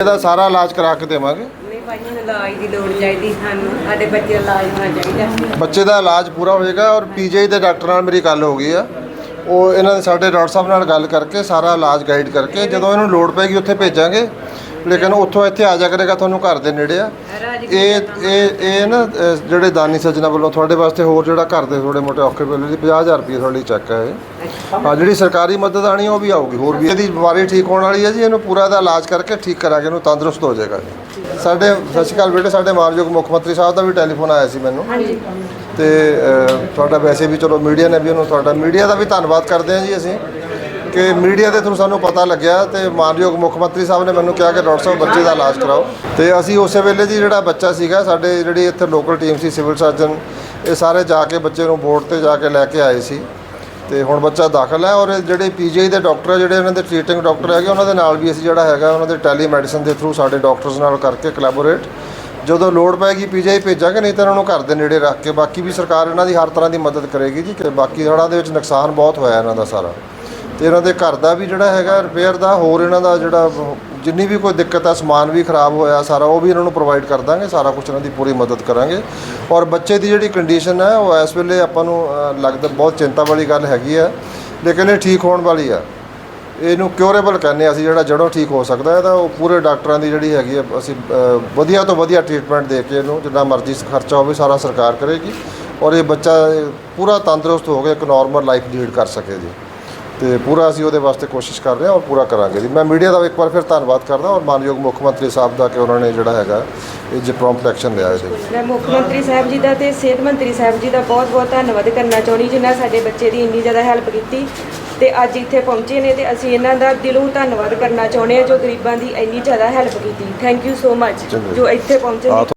ਇਹਦਾ ਸਾਰਾ ਇਲਾਜ ਕਰਾ ਕੇ ਦੇਵਾਂਗੇ। ਨਹੀਂ ਭਾਈ ਨੂੰ ਇਲਾਜ ਦੀ ਲੋੜ ਚਾਹੀਦੀ ਸਾਨੂੰ ਸਾਡੇ ਬੱਚੇ ਦਾ ਇਲਾਜ ਹੋਣਾ ਚਾਹੀਦਾ। ਬੱਚੇ ਦਾ ਇਲਾਜ ਪੂਰਾ ਹੋਏਗਾ ਔਰ ਪੀਜੀਆਈ ਦੇ ਡਾਕਟਰ ਨਾਲ ਮੇਰੀ ਗੱਲ ਹੋ ਗਈ ਆ। ਉਹ ਇਹਨਾਂ ਦੇ ਸਾਡੇ ਡਾਕਟਰ ਸਾਹਿਬ ਨਾਲ ਗੱਲ ਕਰਕੇ ਸਾਰਾ ਇਲਾਜ ਗਾਈਡ ਕਰਕੇ ਜਦੋਂ ਇਹਨੂੰ ਲੋੜ ਪੈਗੀ ਉੱਥੇ ਭੇਜਾਂਗੇ। ਲੇਕਿਨ ਉੱਥੋਂ ਇੱਥੇ ਆ ਜਾ ਕਰੇਗਾ ਤੁਹਾਨੂੰ ਘਰ ਦੇ ਨੇੜੇ ਆ। ਇਹ ਇਹ ਇਹ ਨਾ ਅ, ਜਿਹੜੇ ਦਾਨੀ ਸੱਜਣਾ ਵੱਲੋਂ ਤੁਹਾਡੇ ਵਾਸਤੇ ਹੋਰ ਜਿਹੜਾ ਘਰ ਦੇ ਥੋੜੇ ਮੋਟੇ ਔਖੇ ਵੇਲੇ ਦੀ 50000 ਰੁਪਏ ਤੁਹਾਡੇ ਲਈ ਚੈੱਕ ਹੈ ਇਹ। ਹਾਂ ਜਿਹੜੀ ਸਰਕਾਰੀ ਮਦਦ ਆਣੀ ਉਹ ਵੀ ਆਊਗੀ ਹੋਰ ਵੀ ਇਹਦੀ ਬਿਮਾਰੀ ਠੀਕ ਹੋਣ ਵਾਲੀ ਹੈ ਜੀ ਇਹਨੂੰ ਪੂਰਾ ਦਾ ਇਲਾਜ ਕਰਕੇ ਠੀਕ ਕਰਾਂਗੇ ਇਹਨੂੰ ਤੰਦਰੁਸਤ ਹੋ ਜਾਏਗਾ ਜੀ। ਸਾਡੇ ਸਤਿ ਸ਼੍ਰੀ ਅਕਾਲ ਬੇਟੇ ਸਾਡੇ ਮਾਨਯੋਗ ਮੁੱਖ ਮੰਤਰੀ ਸਾਹਿਬ ਦਾ ਵੀ ਟੈਲੀਫੋਨ ਆਇਆ ਸੀ ਮੈਨੂੰ। ਤੇ ਅ, ਤੁਹਾਡਾ ਵੈਸੇ ਵੀ ਚਲੋ ਮੀਡੀਆ ਨੇ ਵੀ ਉਹਨੂੰ ਤੁਹਾਡਾ ਮੀਡੀਆ ਦਾ ਵੀ ਧੰਨਵਾਦ ਕਰਦੇ ਹਾਂ ਜੀ ਅਸੀਂ। ਕਿ ਮੀਡੀਆ ਦੇ ਥਰੂ ਸਾਨੂੰ ਪਤਾ ਲੱਗਿਆ ਤੇ ਮਾਨਯੋਗ ਮੁੱਖ ਮੰਤਰੀ ਸਾਹਿਬ ਨੇ ਮੈਨੂੰ ਕਿਹਾ ਕਿ ਡਾਕਟਰ ਸਾਹਿਬ ਬੱਚੇ ਦਾ ਇਲਾਜ ਕਰਾਓ। ਤੇ ਅਸੀਂ ਉਸੇ ਵੇਲੇ ਜੀ ਜਿਹੜਾ ਬੱਚਾ ਸੀਗਾ, ਸਾਡੇ ਜਿਹੜੀ ਇੱਥੇ ਲੋਕਲ ਟੀਮ ਸੀ, ਸਿਵਲ ਸਰਜਨ, ਇਹ ਸਾਰੇ ਜਾ ਕੇ ਬੱਚੇ ਨੂੰ ਬੋਰਡ ਤੇ ਜਾ ਕੇ ਲੈ ਕੇ ਆਏ ਸੀ। ਤੇ ਹੁਣ ਬੱਚਾ ਦਾਖਲ ਹੈ ਔਰ ਇਹ ਜਿਹੜੇ ਪੀਜੀਆਈ ਦੇ ਡਾਕਟਰ ਜਿਹੜੇ ਉਹਨਾਂ ਦੇ ਟ੍ਰੀਟਿੰਗ ਡਾਕਟਰ ਹੈਗੇ, ਉਹਨਾਂ ਦੇ ਨਾਲ ਵੀ ਅਸੀਂ ਜਿਹੜਾ ਹੈਗਾ, ਉਹਨਾਂ ਦੇ ਟੈਲੀਮੈਡੀਸਨ ਦੇ ਥਰੂ ਸਾਡੇ ਡਾਕਟਰਸ ਨਾਲ ਕਰਕੇ ਕੋਲੈਬੋਰੇਟ ਜਦੋਂ ਲੋੜ ਪੈਗੀ ਪੀਜੀਆਈ ਭੇਜਾਂਗੇ, ਨਹੀਂ ਤਾਂ ਇਹਨਾਂ ਨੂੰ ਘਰ ਦੇ ਨੇੜੇ ਰੱਖ ਕੇ ਬਾਕੀ ਵੀ ਸਰਕਾਰ ਇਹਨਾਂ ਦੀ ਹਰ ਤਰ੍ਹਾਂ ਦੀ ਮਦਦ ਕਰੇਗੀ ਜੀ, ਕਿ ਬਾਕੀ ਹੜ੍ਹਾਂ ਦੇ ਵਿੱਚ ਨੁਕਸਾਨ ਬਹੁਤ ਹੋਇਆ ਇਹਨਾਂ ਦਾ ਸਾਰਾ। ਤੇ ਇਹਨਾਂ ਦੇ ਘਰ ਦਾ ਵੀ ਜਿਹੜਾ ਹੈਗਾ ਰਿਪੇਅਰ ਦਾ, ਹੋਰ ਇਹਨਾਂ ਦਾ ਜਿਹੜਾ ਜਿੰਨੀ ਵੀ ਕੋਈ ਦਿੱਕਤ ਆ, ਸਮਾਨ ਵੀ ਖਰਾਬ ਹੋਇਆ ਸਾਰਾ, ਉਹ ਵੀ ਇਹਨਾਂ ਨੂੰ ਪ੍ਰੋਵਾਈਡ ਕਰ ਦਾਂਗੇ, ਸਾਰਾ ਕੁਝ ਇਹਨਾਂ ਦੀ ਪੂਰੀ ਮਦਦ ਕਰਾਂਗੇ। ਔਰ ਬੱਚੇ ਦੀ ਜਿਹੜੀ ਕੰਡੀਸ਼ਨ ਹੈ ਉਹ ਇਸ ਵੇਲੇ ਆਪਾਂ ਨੂੰ ਲੱਗਦਾ ਬਹੁਤ ਚਿੰਤਾ ਵਾਲੀ ਗੱਲ ਹੈਗੀ ਆ, ਲੇਕਿਨ ਇਹ ਠੀਕ ਹੋਣ ਵਾਲੀ ਆ। ਇਹਨੂੰ ਕਿਉਰੇਬਲ ਕਹਿੰਦੇ ਹਾਂ ਅਸੀਂ, ਜਿਹੜਾ ਜੜੋਂ ਠੀਕ ਹੋ ਸਕਦਾ ਹੈ ਤਾਂ ਉਹ ਪੂਰੇ ਡਾਕਟਰਾਂ ਦੀ ਜਿਹੜੀ ਹੈਗੀ ਆ, ਅਸੀਂ ਵਧੀਆ ਤੋਂ ਵਧੀਆ ਟ੍ਰੀਟਮੈਂਟ ਦੇ ਕੇ ਇਹਨੂੰ ਜਿੰਨਾ ਮਰਜ਼ੀ ਖਰਚਾ ਹੋਵੇ ਸਾਰਾ ਸਰਕਾਰ ਕਰੇਗੀ। ਔਰ ਇਹ ਬੱਚਾ ਪੂਰਾ ਤੰਦਰੁਸਤ ਹੋ ਕੇ ਇੱਕ ਨਾਰਮਲ ਲਾਈਫ ਲੀਡ ਕਰ ਸਕੇ ਜੀ। ਤੇ ਪੂਰਾ ਅਸੀਂ ਉਹਦੇ ਵਾਸਤੇ ਕੋਸ਼ਿਸ਼ ਕਰ ਰਹੇ ਹਾਂ ਔਰ ਪੂਰਾ ਕਰਾਂਗੇ ਜੀ। ਮੈਂ ਮੀਡੀਆ ਦਾ ਇੱਕ ਵਾਰ ਫਿਰ ਧੰਨਵਾਦ ਕਰਦਾ ਔਰ ਮਾਨਯੋਗ ਮੁੱਖ ਮੰਤਰੀ ਸਾਹਿਬ ਦਾ ਕਿ ਉਹਨਾਂ ਨੇ ਜਿਹੜਾ ਹੈਗਾ ਇਹ ਜੇ ਪ੍ਰੋਮਪਟ ਐਕਸ਼ਨ ਲਿਆ ਇਹਦੇ ਮੈਂ ਮੁੱਖ ਮੰਤਰੀ ਸਾਹਿਬ ਜੀ ਦਾ ਤੇ ਸਿਹਤ ਮੰਤਰੀ ਸਾਹਿਬ ਜੀ ਦਾ ਬਹੁਤ ਬਹੁਤ ਧੰਨਵਾਦ ਕਰਨਾ ਚਾਹੁੰਦੀ ਜਿਨ੍ਹਾਂ ਸਾਡੇ ਬੱਚੇ ਦੀ ਇੰਨੀ ਜ਼ਿਆਦਾ ਹੈਲਪ ਕੀਤੀ ਤੇ ਅੱਜ ਇੱਥੇ ਪਹੁੰਚੇ ਨੇ ਤੇ ਅਸੀਂ ਇਹਨਾਂ ਦਾ ਦਿਲੋਂ ਧੰਨਵਾਦ ਕਰਨਾ ਚਾਹੁੰਦੇ ਹਾਂ ਜੋ ਗਰੀਬਾਂ ਦੀ ਇੰਨੀ ਜ਼ਿਆਦਾ ਹੈਲਪ ਕੀਤੀ। ਥੈਂਕ ਯੂ ਸੋ ਮਚ ਜੀ। ਇੱਥੇ ਪਹੁੰਚੇ ਨੇ।